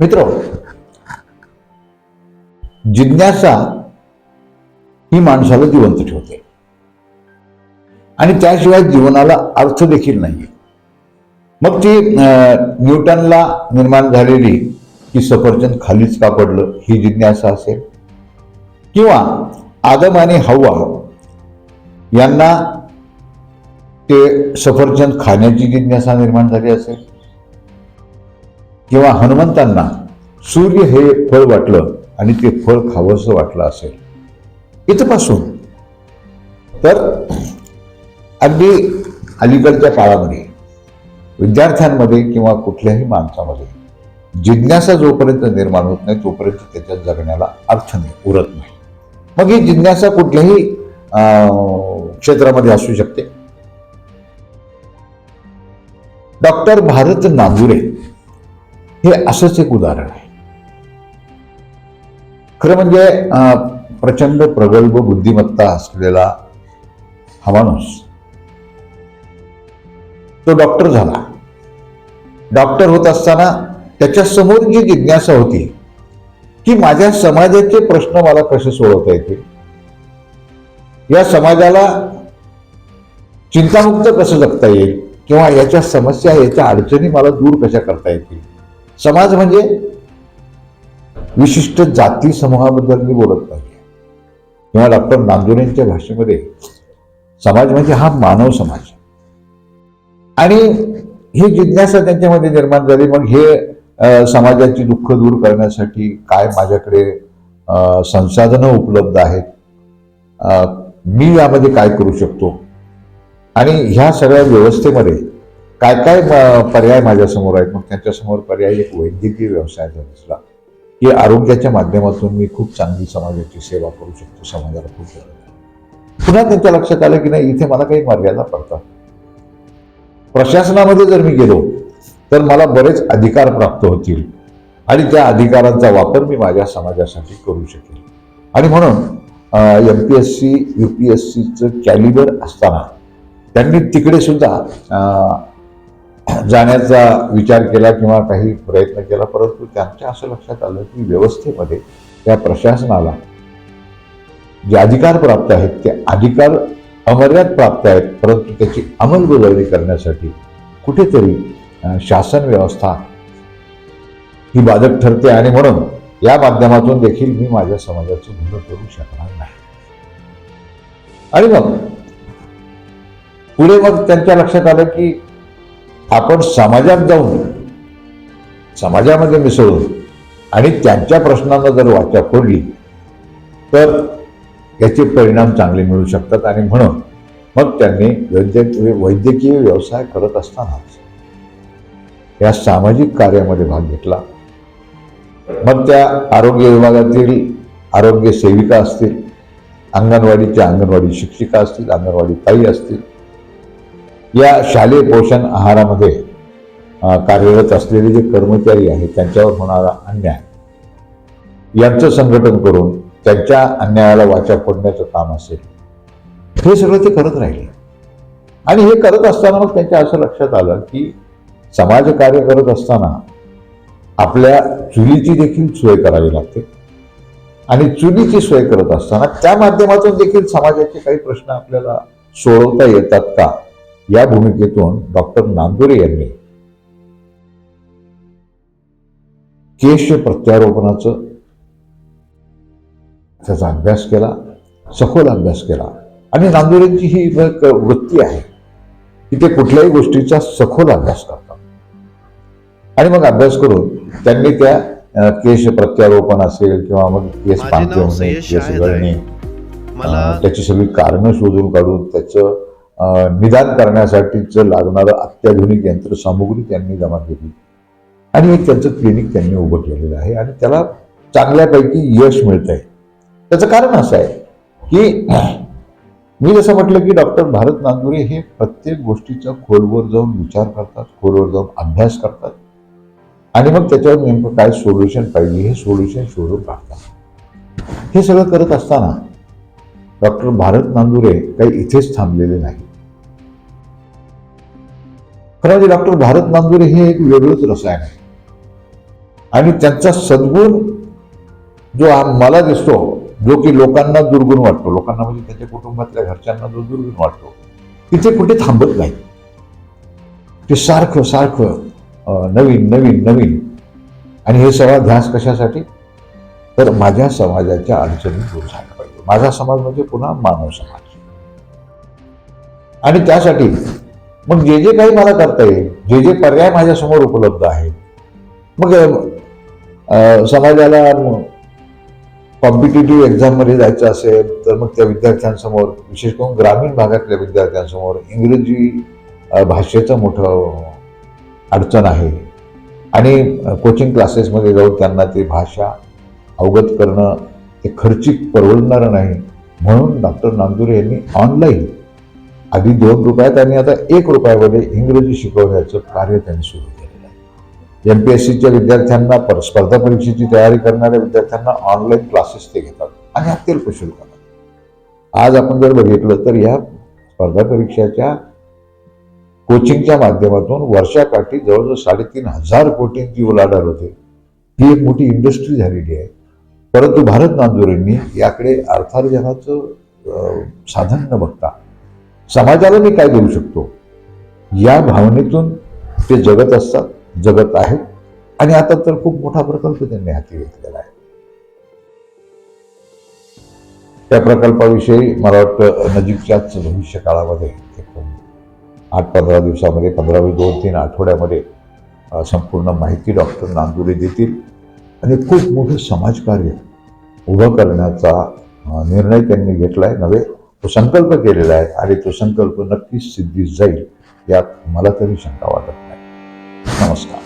मित्र जिज्ञासा ही माणसाला जिवंत ठेवते. आणि त्याशिवाय जीवनाला अर्थ देखील नाही मग ती अं, न्यूटनला निर्माण झालेली की सफरचंद खालीच का पडलं ही जिज्ञासा असेल? किंवा आदम आणि हवा यांना ते सफरचंद खाण्याची जिज्ञासा निर्माण झाली असेल? किंवा हनुमंतांना सूर्य हे फळ वाटलं आणि ते फळ खावंसं वाटलं असेल. इथपासून तर अगदी अलीकडच्या काळामध्ये विद्यार्थ्यांमध्ये किंवा कुठल्याही माणसामध्ये जिज्ञासा जोपर्यंत निर्माण होत नाही तोपर्यंत त्याच्यात जगण्याला अर्थ नाही उरत नाही. मग ही जिज्ञासा कुठल्याही अं, क्षेत्रामध्ये असू शकते. डॉक्टर भारत नांदुरे हे असंच एक उदाहरण आहे. खरं म्हणजे प्रचंड प्रगल्भ बुद्धिमत्ता असलेला हा माणूस तो डॉक्टर झाला. डॉक्टर होत असताना त्याच्यासमोर जी जिज्ञासा होती की माझ्या समाजाचे प्रश्न मला कसे सोडवता येतील? या समाजाला चिंतामुक्त कसं जगता येईल? किंवा याच्या समस्या याच्या अडचणी मला दूर कशा करता येतील? समाज म्हणजे विशिष्ट जाती समूहाबद्दल मी बोलत नाही किंवा डॉक्टर नांदुरेंच्या भाषेमध्ये समाज म्हणजे हा मानव समाज. आणि ही जिज्ञासा त्यांच्यामध्ये निर्माण झाली. मग हे समाजाची दुःख दूर करण्यासाठी काय माझ्याकडे संसाधनं उपलब्ध आहेत? मी यामध्ये काय करू शकतो? आणि ह्या सगळ्या व्यवस्थेमध्ये काय काय पर्याय माझ्यासमोर आहेत? मग त्यांच्यासमोर पर्याय एक वैद्यकीय व्यवसायाचा दिसला की आरोग्याच्या माध्यमातून मी खूप चांगली समाजाची सेवा करू शकतो समाजाला खूप गरज पुन्हा त्यांच्या लक्षात आलं की नाही इथे मला काही मर्यादा पडतात. प्रशासनामध्ये जर मी गेलो तर मला बरेच अधिकार प्राप्त होतील आणि त्या अधिकारांचा वापर मी माझ्या समाजासाठी करू शकेल आणि म्हणून M P S C U P S सीचं कॅलिबर असताना त्यांनी तिकडे सुद्धा जाण्याचा विचार केला किंवा काही प्रयत्न केला परंतु त्यांच्या असं लक्षात आलं की व्यवस्थेमध्ये त्या प्रशासनाला जे अधिकार प्राप्त आहेत ते अधिकार अमर्याद प्राप्त आहेत परंतु त्याची अंमलबजावणी करण्यासाठी कुठेतरी शासन व्यवस्था ही बाधक ठरते आणि म्हणून या माध्यमातून देखील मी माझ्या समाजाचं भलं करू शकणार नाही. आणि मग पुढे मग त्यांच्या लक्षात आलं की आपण समाजात जाऊन समाजामध्ये मिसळून आणि त्यांच्या प्रश्नांना जर वाचा फोडली तर याचे परिणाम चांगले मिळू शकतात. आणि म्हणून मग त्यांनी वैद्यकीय वैद्यकीय व्यवसाय करत असतानाच या सामाजिक कार्यामध्ये भाग घेतला. मग त्या आरोग्य विभागातील आरोग्य सेविका असतील अंगणवाडीच्या अंगणवाडी शिक्षिका असतील अंगणवाडी ताई असतील या शालेय पोषण आहारामध्ये कार्यरत असलेले जे कर्मचारी आहेत त्यांच्यावर होणारा अन्याय यांचं संघटन करून त्यांच्या अन्यायाला वाचा फोडण्याचं काम असेल हे सगळं ते करत राहिले. आणि हे करत असताना मग त्यांच्या असं लक्षात आलं की समाजकार्य करत असताना आपल्या चुलीची देखील सोय करावी लागते. आणि चुलीची सोय करत असताना त्या माध्यमातून देखील समाजाचे काही प्रश्न आपल्याला सोडवता येतात का? या भूमिकेतून डॉक्टर नांदुरे यांनी केश प्रत्यारोपणाचं त्याचा अभ्यास केला सखोल अभ्यास केला. आणि नांदुरेंची ही एक वृत्ती आहे की ते कुठल्याही गोष्टीचा सखोल अभ्यास करतात. आणि मग अभ्यास करून त्यांनी त्या केश प्रत्यारोपण असेल किंवा मग केस पांढरे होणे सय्यद केस गळणे अ, त्याची सगळी कारणं शोधून काढून त्याचं निदान करण्यासाठीचं लागणारं अत्याधुनिक यंत्रसामुग्री त्यांनी जमा केली. आणि एक त्यांचं क्लिनिक त्यांनी उभं केलेलं आहे आणि त्याला चांगल्यापैकी यश मिळत आहे त्याचं कारण असं आहे की मी जसं म्हटलं की डॉक्टर भारत नांदुरे हे प्रत्येक गोष्टीचा खोलवर जाऊन विचार करतात खोलवर जाऊन अभ्यास करतात. आणि मग त्याच्यावर नेमकं काय सोल्युशन पाहिजे हे सोल्युशन शोधून काढतात. हे सगळं करत असताना डॉक्टर भारत नांदुरे काही इथेच थांबलेले नाही खरं म्हणजे डॉक्टर भारत नांदुरे हे एक वेगळंच रसायन आहे. आणि त्यांचा सद्गुण जो मला दिसतो जो की लोकांना दुर्गुण वाटतो लोकांना म्हणजे त्याच्या कुटुंबातल्या घरच्यांना जो दुर्गुण वाटतो तिथे कुठे थांबत नाही. ते सारखं सारखं नवीन नवीन नवीन. आणि हे सगळा ध्यास कशासाठी? तर माझ्या समाजाच्या अडचणी दूर झाल्या माझा समाज म्हणजे पुन्हा मानव समाज. आणि त्यासाठी मग जे जे काही मला करता येईल जे जे पर्याय माझ्यासमोर उपलब्ध आहेत मग समाजाला कॉम्पिटेटिव्ह एक्झाममध्ये जायचं असेल तर मग त्या विद्यार्थ्यांसमोर विशेष करून ग्रामीण भागातल्या विद्यार्थ्यांसमोर इंग्रजी भाषेचं मोठं अडचण आहे. आणि कोचिंग क्लासेसमध्ये जाऊन त्यांना ती भाषा अवगत करणं ते खर्चिक परवडणारं नाही. म्हणून डॉक्टर नांदुरे यांनी ऑनलाईन आधी दोन रुपयात आणि आता एक रुपयामध्ये इंग्रजी शिकवण्याचं कार्य त्यांनी सुरू केलेलं आहे. एम पी एस सीच्या विद्यार्थ्यांना पर- स्पर्धा परीक्षेची तयारी करणाऱ्या विद्यार्थ्यांना ऑनलाईन क्लासेस ते घेतात आणि अत्यल्प शुल्क आज आपण जर बघितलं तर या स्पर्धा परीक्षाच्या कोचिंगच्या माध्यमातून वर्षाकाठी जवळजवळ साडेतीन हजार कोटींची उलाढाल होते. ही एक मोठी इंडस्ट्री झालेली आहे. परंतु भारत नांदुरेंनी याकडे अर्थार्जनाचं साधन न बघता समाजाला मी काय देऊ शकतो? या भावनेतून ते जगत असतात जगत आहेत आणि आता तर खूप मोठा प्रकल्प त्यांनी हाती घेतलेला आहे. त्या प्रकल्पाविषयी मला वाटतं नजीकच्याच भविष्य काळामध्ये आठ पंधरा दिवसामध्ये पंधरावी दोन तीन आठवड्यामध्ये संपूर्ण माहिती डॉक्टर नांदुरे देतील. आणि खूप मोठं समाजकार्य उभं करण्याचा निर्णय त्यांनी घेतला आहे नव्हे तो संकल्प केलेला आहे आणि तो संकल्प नक्कीच सिद्धीस जाईल यात मला तरी शंका वाटत नाही. नमस्कार.